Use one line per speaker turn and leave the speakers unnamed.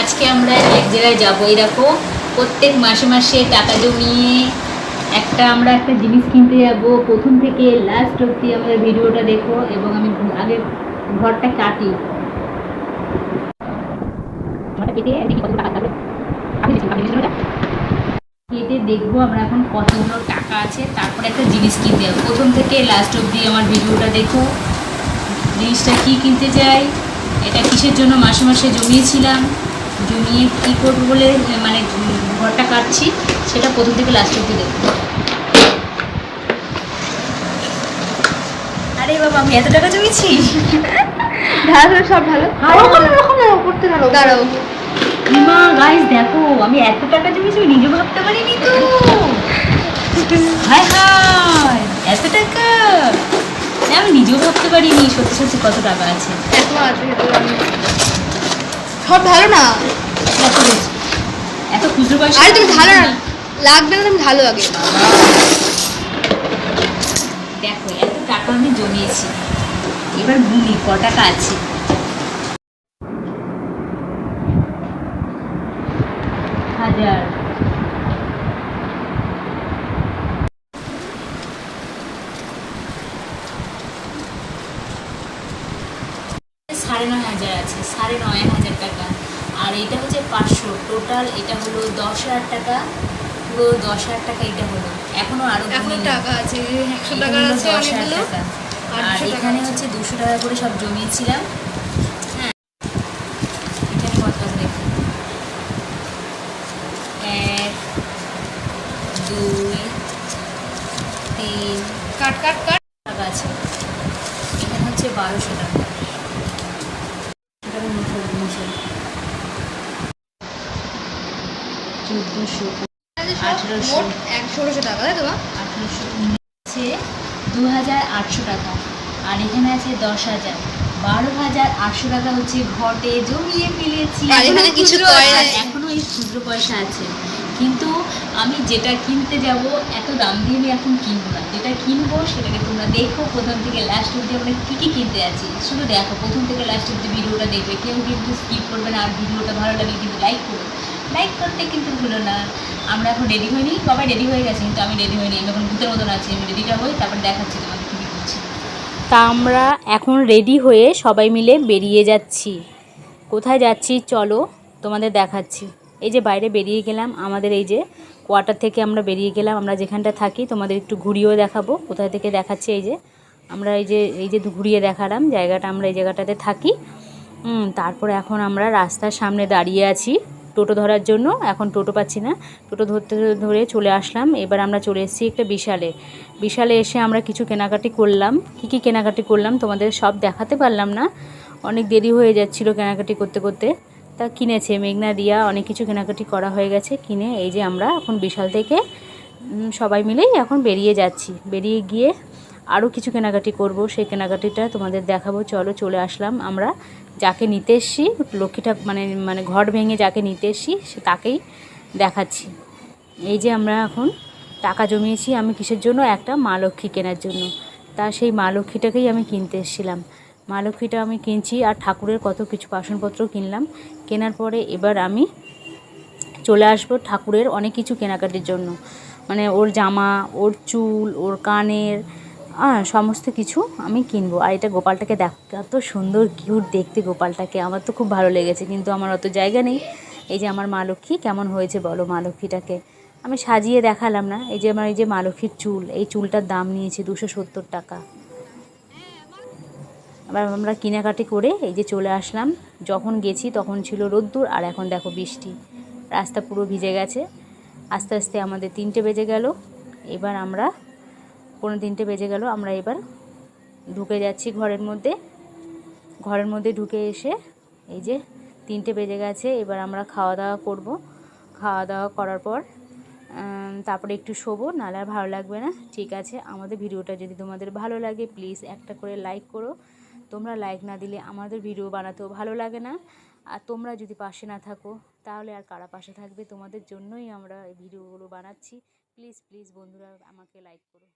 আজকে আমরা এক জায়গায় যাব। এরকম প্রত্যেক মাসে মাসে টাকা জমিয়ে একটা আমরা একটা জিনিস কিনতে যাব। প্রথম থেকে লাস্ট অবধি আমাদের ভিডিওটা দেখো এবং আমি আগে ঘরটা কাটি। কেটে দেখব আমরা এখন কতগুলো টাকা আছে, তারপরে একটা জিনিস কিনতে যাব। প্রথম থেকে লাস্ট অবধি আমার ভিডিওটা দেখো। জিনিসটা কি কিনতে চাই এটা কিসের জন্য মাসে মাসে জমিয়েছিলাম। জমিয়ে কী করব বলে মানে ঘরটা কাটছি সেটা প্রথম থেকে লাস্ট অবধি দেখব। আরে বাবা আমি এত টাকা জমিয়েছি?
ঢালা সব করতে দাঁড়াও।
মা গাইস দেখো আমি এত টাকা জমিয়েছি আমি নিজে ভাবতে পারিনি তো। হায় হায় এত টাকা। আমি নিজেও ভাবতে পারিনি সত্যি সত্যি কত টাকা আছে
এত আছে। সব ঢালো না?
এত খুচরো পয়সা
আরে তুমি ঢালো না লাগবে না তুমি ঢালো আগে।
দেখো এত টাকা আমি জমিয়েছি। এবার গুনি ক টাকা আছে? হাজার। সাড়ে নয় হাজার আছে সাড়ে নয় হাজার আর এটা হচ্ছে পাঁচশো। টোটাল এটা হলো দশ হাজার টাকা। পুরো দশ হাজার টাকা এটা হলো। এখনও আরও
এখন টাকা আছে একশো টাকা আছে
10,000
অনেকগুলো।
টাকা। আর এখানে হচ্ছে দুশো টাকা করে সব জমিয়েছিলাম। হ্যাঁ। এখানে কত আছে এক দুই তিন
কাট কাট কাট।
টাকা আছে। এখানে হচ্ছে বারোশো টাকা। চোদ্দোশো আঠেরোশো।
ষোলোশো টাকা তাই তো
আঠেরোশো আছে দু হাজার আটশো টাকা আর এখানে আছে দশ হাজার বারো হাজার আটশো টাকা হচ্ছে ঘটে জমিয়ে ফেলেছি।
আর এখানে কিছু
খুচরো
কয়েন
আছে, এখনও এই খুচরো পয়সা আছে। কিন্তু আমি যেটা কিনতে যাব এত দাম দিয়ে আমি এখন কিনবো না। যেটা কিনবো সেটাকে তোমরা দেখো। প্রথম থেকে লাস্ট অব্দি আমরা কী কী কিনতে আছি শুধু দেখো। প্রথম থেকে লাস্ট অব্দি ভিডিওটা দেখবে। কেউ কিন্তু স্কিপ করবে না আর ভিডিওটা ভালো লাগলে কিন্তু লাইক করো লাইক করতে কিন্তু ভুলো না। আমরা এখন রেডি হইনি সবাই রেডি হয়ে গেছে, কিন্তু আমি রেডি হইনি আমি এখন ভূতের মতন আছি, আমি রেডিটা হই তারপর দেখাচ্ছি তোমাদের কী করছি। তা আমরা এখন রেডি হয়ে সবাই মিলে বেরিয়ে যাচ্ছি। কোথায় যাচ্ছি চলো তোমাদের দেখাচ্ছি। এই যে বাইরে বেরিয়ে গেলাম, আমাদের এই যে কোয়ার্টার থেকে আমরা বেরিয়ে গেলাম, আমরা যেখানটা থাকি তোমাদের একটু ঘুরিয়েও দেখাবো। কোথায় থেকে দেখাচ্ছি এই যে, আমরা এই যে এই যে ঘুরিয়ে দেখালাম, জায়গাটা আমরা এই জায়গাটাতে থাকি। তারপরে এখন আমরা রাস্তার সামনে দাঁড়িয়ে আছি। টোটো ধরার জন্য, এখন টোটো পাচ্ছি না। টোটো ধরতে ধরে চলে আসলাম। এবার আমরা চলে এসেছি একটা বিশালে। বিশালে এসে আমরা কিছু কেনাকাটি করলাম। কি কি কেনাকাটি করলাম তোমাদের সব দেখাতে পারলাম না। অনেক দেরি হয়ে যাচ্ছিল কেনাকাটি করতে করতে। তা কিনেছে মেঘনা দিয়া অনেক কিছু কেনাকাটি করা হয়ে গেছে কিনে। এই যে আমরা এখন বিশাল থেকে সবাই মিলেই এখন বেরিয়ে যাচ্ছি। বেরিয়ে গিয়ে আরও কিছু কেনাকাটি করব, সেই কেনাকাটিটা তোমাদের দেখাবো। চলো, চলে আসলাম আমরা। যাকে নিতে এসছি লক্ষ্মীটা মানে মানে ঘর ভেঙে যাকে নিতে এসছি, সে তাকেই দেখাচ্ছি। এই যে আমরা এখন টাকা জমিয়েছি আমি কিসের জন্য? একটা মা লক্ষ্মী কেনার জন্য। তা সেই মা লক্ষ্মীটাকেই আমি কিনতে এসেছিলাম। মা লক্ষ্মীটা আমি কিনছি আর ঠাকুরের কত কিছু বাসনপত্র কিনলাম। কেনার পরে এবার আমি চলে আসব ঠাকুরের অনেক কিছু কেনাকাটির জন্য। মানে ওর জামা, ওর চুল, ওর কানের সমস্ত কিছু আমি কিনবো। আর এটা গোপালটাকে দেখ, এত সুন্দর কিউট দেখতে গোপালটাকে। আমার তো খুব ভালো লেগেছে, কিন্তু আমার অত জায়গা নেই। এই যে আমার মা লক্ষ্মী, কেমন হয়েছে বলো মা লক্ষ্মীটাকে? আমি সাজিয়ে দেখালাম না, এই যে আমার, এই যে মা লক্ষ্মীর চুল, এই চুলটার দাম নিয়েছে দুশো সত্তর টাকা। আবার আমরা কেনাকাটি করে এই যে চলে আসলাম। যখন গেছি তখন ছিল রোদ্দুর, আর এখন দেখো বৃষ্টি। রাস্তা পুরো ভিজে গেছে। আস্তে আস্তে আমাদের তিনটে বেজে গেল। এবার আমরা পৌনে তিনটে বেজে গেল, আমরা এবার ঢুকে যাচ্ছি ঘরের মধ্যে। ঘরের মধ্যে ঢুকে এসে এই যে তিনটে বেজে গেছে, এবার আমরা খাওয়া দাওয়া করব। খাওয়া দাওয়া করার পর তারপরে একটু শোবো, নাহলে আর ভালো লাগবে না। ঠিক আছে, আমাদের ভিডিওটা যদি তোমাদের ভালো লাগে, প্লিজ একটা করে লাইক করো। তোমরা লাইক না দিলে আমাদের ভিডিও বানাতেও ভালো লাগে না। আর তোমরা যদি পাশে না থাকো, তাহলে আর কারা পাশে থাকবে? তোমাদের জন্যই আমরা এই ভিডিওগুলো বানাচ্ছি। প্লিজ প্লিজ বন্ধুরা, আমাকে লাইক করো।